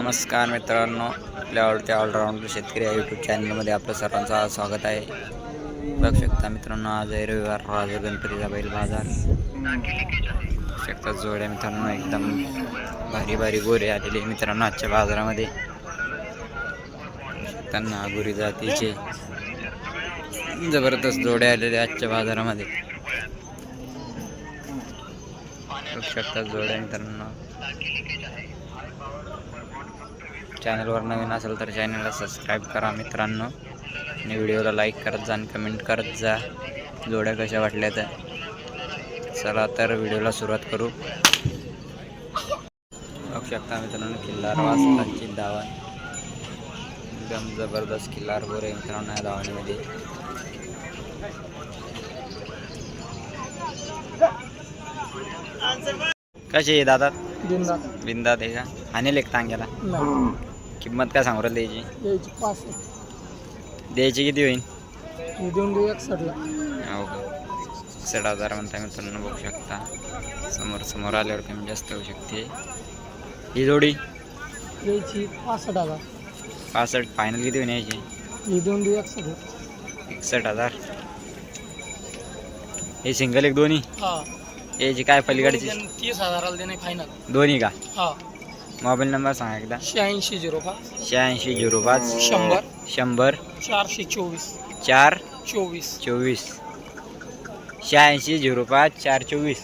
नमस्कार मित्रांनो आपल्या आवडत्या ऑलराऊंडर शेतकरी या यूट्यूब चॅनलमध्ये आपलं सर्वांचं स्वागत आहे. बघू शकता मित्रांनो आज आहे रविवार. राजा गणपतीचा बैल बाजार. बघू शकता जोड्या मित्रांनो एकदम भारी भारी गोरे आलेले मित्रांनो आजच्या बाजारामध्ये. त्यांना गुरी जातीचे जबरदस्त जोडे आलेले आजच्या बाजारामध्ये. बघू शकता जोड्या मित्रांनो. चॅनलवर नवीन असेल तर चॅनलला सबस्क्राईब करा मित्रांनो. आणि व्हिडिओला लाईक करत जा आणि कमेंट करत जा. जोड्या कशा वाटल्या तर चला तर व्हिडिओला सुरुवात करू. बघू शकता मित्रांनो किल्लार वासकांची धावा एकदम जबरदस्त किल्लार गोरे मित्रांनो या धावणीमध्ये कशी आहे दादा? दिंदा बिंदा आहे का? आणि लेख तांग्याला नाही. किंमत काय सांगू राहिली द्यायची यायची पाच द्यायची किती होईल? हे देऊन देऊ एकसठला हो का. हजार म्हणता मित्रांनो बघू शकता. समोर समोर आल्यावर कमी जास्त होऊ शकते. ही जोडी? यायची पासष्ट हजार. पासष्ट फायनल किती होईल यायची हे देऊन देऊ एकसठ हजार. हे सिंगल एक दोन्ही? हा. याची काय पलीकडची? तीस हजाराला देणे फायनल दोन्ही का? हा. मोबाईल नंबर सांगा एकदा. शहाऐंशी झिरो पाच. शहाऐंशी झिरो पाच. शंभर. शंभर. चारशे चोवीस. चार. चोवीस. चोवीस. शहाऐंशी झिरो पाच चार चोवीस.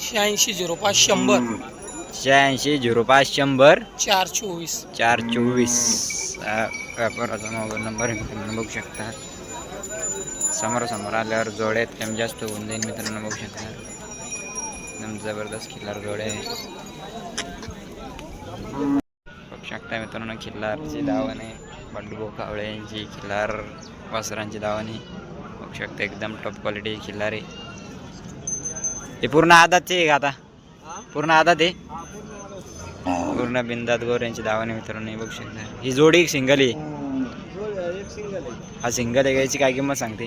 शहाऐंशी झिरो पाच शंभर. शहाऐंशी झिरो पाच शंभर. चार चोवीस. चार चोवीस. हा व्यापाराचा मोबाईल नंबर मित्रांनो बघू शकता. समोर समोर आल्यावर जोड्यात कमी जास्त होऊन जाईल मित्रांनो बघू शकता. एकदम जबरदस्त खिल्लार जोडे आहे. बघू शकता मित्रांनो खिल्लारची दावण आहे बंडू कावळे यांची खिल्लार वासरांची धावणे. बघू शकता एकदम टॉप क्वालिटी खिल्लार आहे. हे पूर्ण आदातचे आहे का आता? पूर्ण आदात आहे? पूर्ण बिंदात गोर यांची दावाने मित्रांनो बघू शकता ही जोडी एक सिंगल आहे. हा सिंगल आहे याची काय किंमत सांगते?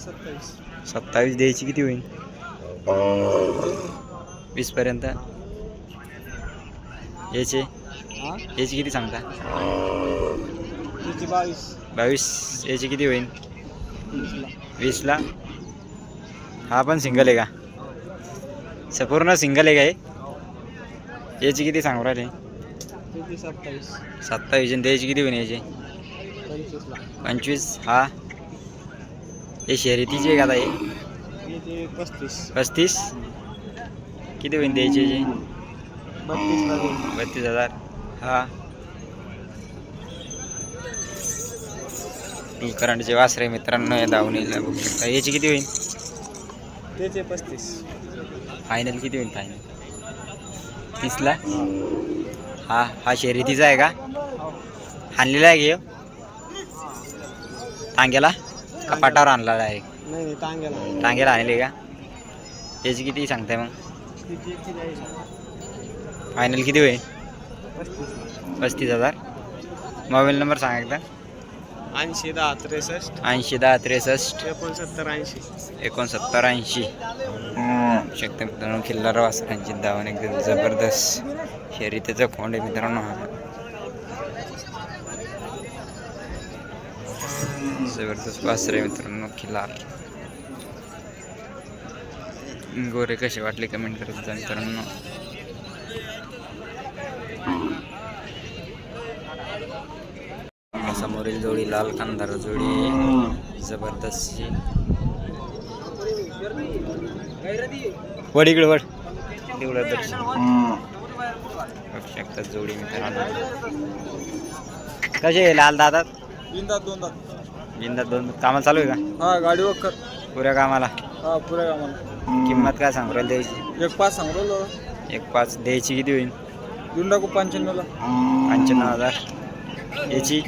सत्तावीस सत्तावीस द्यायची किती होईल? वीस पर्यंत याचे? याची किती सांगता? बावीस. बावीस. याची किती होईल वीसला. हा पण सिंगल आहे का? संपूर्ण सिंगल आहे का हे? याची किती सांगू राहिले? सत्तावीस. सत्तावीस. आणि द्यायची किती होईल याची? पंचवीस. हा. हे शर्यतीची आहे का आता हे? पस्तीस. पस्तीस? किती होईल द्यायची याची? बत्तीसला देईन बत्तीस हजार हा. करंटचे वासरे मित्रांनो या दावणीला बघू शकता. याची किती होईल? त्याचे पस्तीस. फायनल किती होईल फायनल तीसला? हा हा शर्यतीचा आहे का? आणलेला आहे घेऊ टांग्याला का पाटावर आणलेला आहे? नाही नाही टांग्याला आणले का? याची किती सांगताय मग? फायनल किती होईल? पस्तीस हजार. मोबाईल नंबर सांगा एकदा. ऐंशी दहा त्रेसष्ट. ऐंशी दहा त्रेसष्ट. एकोणसत्तर ऐंशी. एकोणसत्तर ऐंशी. शकता मित्रांनो खिल्लार वासरांची धावण एकदम जबरदस्त. शर्यतीचा खोंड आहे मित्रांनो हा. जबरदस्त वासर आहे मित्रांनो खिल्लार. गोरे कसे वाटले कमेंट करत मित्रांनो. समोरील जोडी लाल कांदार जोडी आहे. जबरदस्त. वड इकडे वड. तेवढं दर्शन. बघू शकता जोडी मित्रांनो. कसे आहे लाल दादात बिंदात दोन दात बिंदात दोन. कामाला चालू आहे का? हा गाडी वक्कर पुऱ्या कामाला? हा पुऱ्या कामाला. किंमत काय सांगू राहिली? द्यायची एक पाच सांगलो एक पाच द्यायची किती होईल? देऊन टाकू पंच्याण्णवला पंच्याण्णव हजार. याची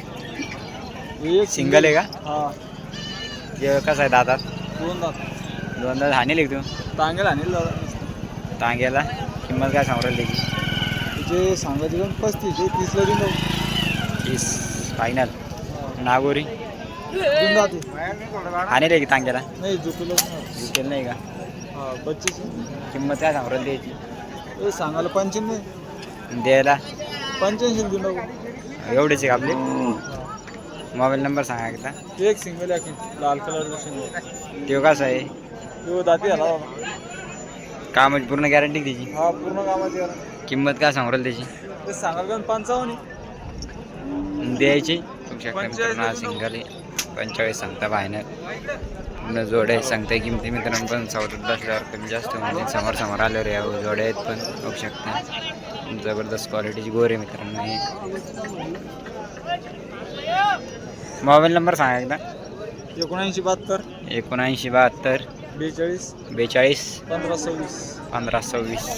एक सिंगल आहे का? हा. हे कसं आहे दादात? दोन दात. दोन दात हाणेल एक तू टांगेला आणेल दादा. टांग्याला किंमत काय सांगू राहिली त्याची? तिचे सांगायचे पण पस्तीस आहे तीसला देऊन टाकू तीस. फायनल नागोरी? देऊन जाते हाणेल आहे की टांग्याला नाही झुकलंच नाही विकेल नाही का? हा पच्चीस किंमत काय सांगू राहिली त्याची? सांगायला पंच्याण्णव द्यायला. पंच्याऐंशी देऊन टाकू. एवढेच आहे का आपले मोबाईल नंबर सांगा एकदा. एक सिंगल आहे लाल कलरचा सिंगल तो कसा आहे? तो दाती आला बाबा. कामाची पूर्ण गॅरंटी त्याची? हा पूर्ण कामाची आहे. किंमत काय सांगू राहिली त्याची? ते सांगाल का पंचावन्न आहे. द्यायची. मित्रांनो हा सिंगल आहे. पंचेचाळीस सांगता बाहेर. पूर्ण जोड्या आहेत. सांगता किमती मित्रांनो पण चौदा असल्यावर कमी जास्त म्हणजे समोर समोर आल्यावर या जोड्या आहेत पण. बघू शकता. जबरदस्त क्वालिटीची गोर आहे मित्रांनो हे. मोबाईल नंबर सांगा एकदा. एकोणऐंशी बहात्तर. एकोणऐंशी बहात्तर. बेचाळीस. बेचाळीस. पंधरा सव्वीस. पंधरा सव्वीस.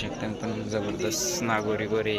शकता पण जबरदस्त नागोरी गोरे.